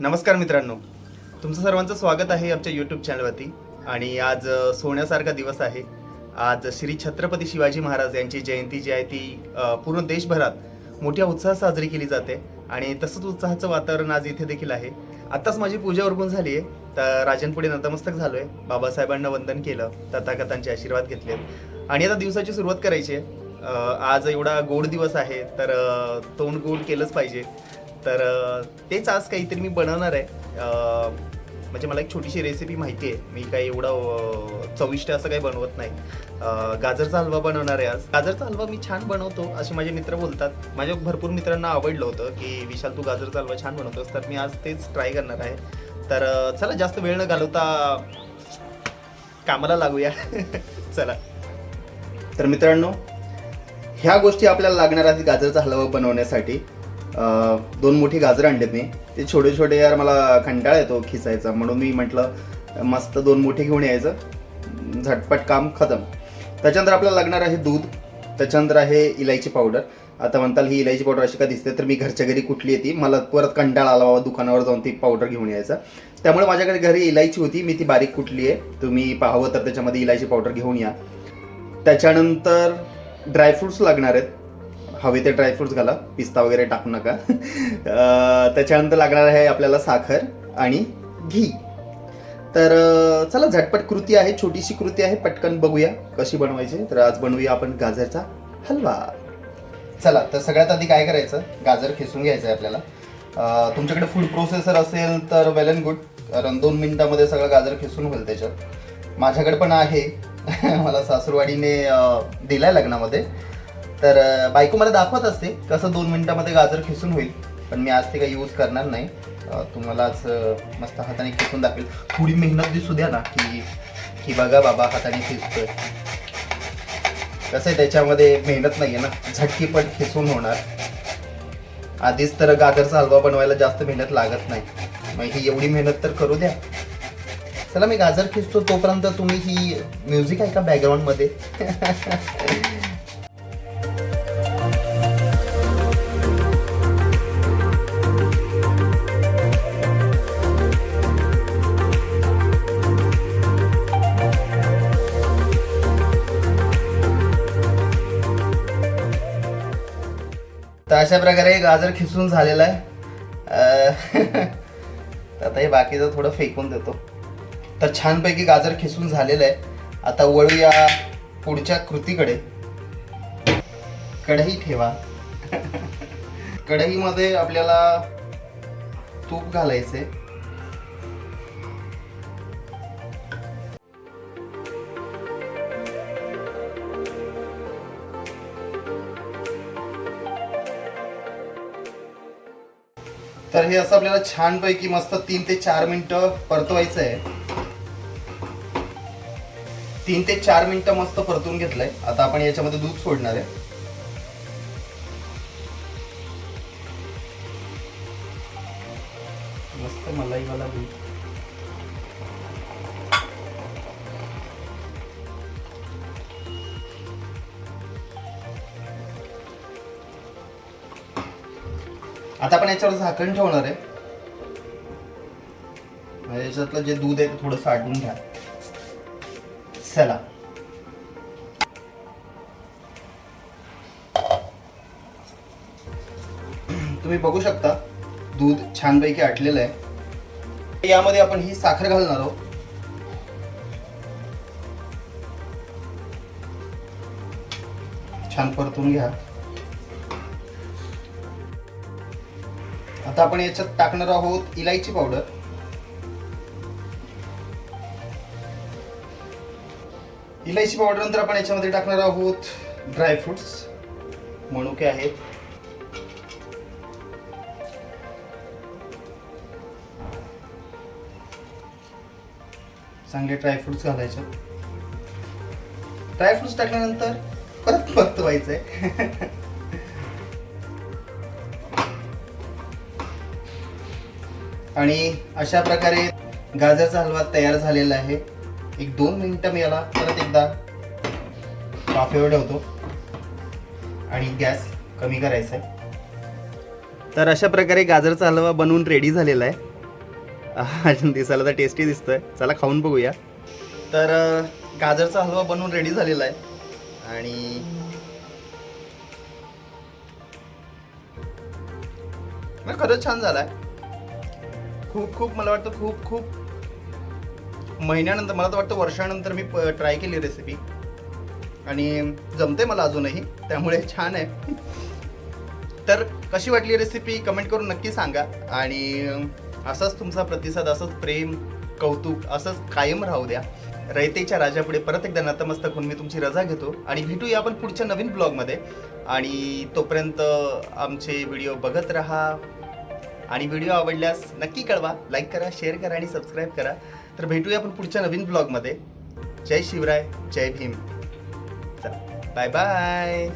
नमस्कार मित्रांनो. तुमचं सर्वांचं स्वागत आहे आमच्या यूट्यूब चॅनलवरती आणि आज सोन्यासारखा दिवस आहे. आज श्री छत्रपती शिवाजी महाराज यांची जयंती जी आहे ती पूर्ण देशभरात मोठ्या उत्साहात साजरी केली जाते. आणि तसंच उत्साहाचं वातावरण आज इथे देखील आहे. आत्ताच माझी पूजा उरकून झाली आहे. तर राजांपुढे नतमस्तक आहे बाबासाहेबांना वंदन केलं. तथाकथांचे आशीर्वाद घेतले. आणि आता दिवसाची सुरुवात करायची आहे. आज एवढा गोड दिवस आहे. तर तोंड गोड केलंच पाहिजे. तर तेच आज काहीतरी मी बनवणार आहे. म्हणजे मला एक छोटीशी रेसिपी माहिती आहे मी काही एवढं चविष्ट असं काही बनवत नाही. गाजरचा हलवा बनवणार आहे आज. गाजरचा हलवा मी छान बनवतो असे माझे मित्र बोलतात. माझ्या भरपूर मित्रांना आवडलं होतं की विशाल तू गाजरचा हलवा छान बनवतोस. तर मी आज तेच ट्राय करणार आहे. तर चला जास्त वेळ न घालवता कामाला लागूया. चला. तर मित्रांनो ह्या गोष्टी आपल्याला लागणार आहेत गाजरचा हलवा बनवण्यासाठी. दोन मोठी गाजर आणलेत मी. ते छोटे छोटे यार मला कंटाळा येतो खिसायचा. म्हणून मी म्हटलं मस्त दोन मोठे घेऊन यायचं. झटपट काम खतम. त्याच्यानंतर आपल्याला लागणार आहे दूध. त्याच्यानंतर आहे इलायची पावडर. आता म्हणताल ही इलायची पावडर अशी का दिसते तर मी घरच्या घरी कुठली येते मला परत कंटाळा आला बाबा दुकानावर जाऊन ती पावडर घेऊन यायचा. त्यामुळे माझ्याकडे घरी इलायची होती. मी ती बारीक कुठली आहे तुम्ही पाहावं तर त्याच्यामध्ये इलायची पावडर घेऊन या. त्याच्यानंतर ड्रायफ्रुट्स लागणार आहेत. हवे ते ड्रायफ्रुट्स घाला. पिस्ता वगैरे टाकू नका. त्याच्यानंतर लागणार आहे आपल्याला साखर आणि घी. तर चला झटपट कृती आहे छोटीशी कृती आहे पटकन बघूया कशी बनवायची. तर आज बनवूया आपण गाजरचा हलवा. चला तर सगळ्यात आधी काय करायचं? गाजर खेचून घ्यायचं आहे आपल्याला तुमच्याकडे फूड प्रोसेसर असेल तर वेल अँड गुड कारण दोन मिनिटामध्ये सगळं गाजर खेचून होईल त्याच्यात. माझ्याकडे पण आहे. मला सासूरवाडीने अं, दिलाय लग्नामध्ये. तर बायको मला दाखवत असते कसं दोन मिनिटामध्ये गाजर खिसून होईल. पण मी आज ते काही यूज करणार नाही. तुम्हालाच मस्त हाताने खिसून दाखवेल. थोडी मेहनत दिसू द्या ना की की बघा बाबा हाताने खिसतोय. कसं आहे त्याच्यामध्ये मेहनत नाही आहे ना झटकीपट खिसून होणार. आधीच तर गाजरचा हलवा बनवायला जास्त मेहनत लागत नाही. मग ही एवढी मेहनत तर करू द्या. चला मी गाजर खिसतो तोपर्यंत तुम्ही ही म्युझिक आहे का बॅकग्राऊंडमध्ये तर अशा प्रकारे गाजर खिसून झालेला आहे. आता हे बाकीचं थोडं फेकून देतो. तर छानपैकी गाजर खिसून झालेलं आहे. आता वळूया पुढच्या कृतीकडे. कढई ठेवा. कढईमध्ये आपल्याला तूप घालायचे तर हे असं आपल्याला छानपैकी मस्त तीन ते चार मिनटं परतवायचं आहे तीन ते चार मिनटं मस्त परतून घेतलंय. आता आपण याच्यामध्ये दूध सोडणार आहे. मस्त मला दूध. आता आपण याच्यावर झाकण ठेवणार आहे. म्हणजे याच्यातलं जे दूध आहे ते थोडं साठवून घ्या. चला. तुम्ही बघू शकता दूध छानपैकी आटलेलं आहे. यामध्ये आपण ही साखर घालणार आहोत. छान परतून घ्या. आता आपण याच्यात टाकणार आहोत इलायची पावडर इलायची पावडर नंतर आपण याच्यामध्ये टाकणार आहोत ड्रायफ्रुट्स मनुके आहेत. चांगले ड्रायफ्रुट्स घालायचे. ड्रायफ्रुट्स टाकल्यानंतर परत परतवायचंय. आणि अशा प्रकारे गाजरचा हलवा तयार झालेला आहे. एक दोन मिनटं मी याला परत एकदा वाफेवर ठेवतो. आणि गॅस कमी करायचा आहे. तर अशा प्रकारे गाजरचा हलवा बनवून रेडी झालेला आहे. दिसायला तर टेस्टी दिसतं आहे चला खाऊन बघूया. तर गाजरचा हलवा बनवून रेडी झालेला आहे. आणि खरंच छान झाला आहे खूप खूप मला वाटतं खूप खूप महिन्यानंतर मला तर वाटतं वर्षानंतर मी ट्राय केली रेसिपी आणि जमते मला अजूनही त्यामुळे छान आहे. तर कशी वाटली रेसिपी कमेंट करून नक्की सांगा. आणि असाच तुमचा प्रतिसाद असंच प्रेम कौतुक असंच कायम राहू द्या. रयतेच्या राजापुढे परत एकदा नतमस्तक होऊन मी तुमची रजा घेतो. आणि भेटूया आपण पुढच्या नवीन ब्लॉगमध्ये आणि तोपर्यंत आमचे व्हिडिओ बघत राहा. आणि व्हिडिओ आवडल्यास नक्की कळवा लाईक करा शेअर करा आणि सबस्क्राईब करा. तर भेटूया आपण पुढच्या नवीन ब्लॉगमध्ये जय शिवराय जय भीम. चला बाय बाय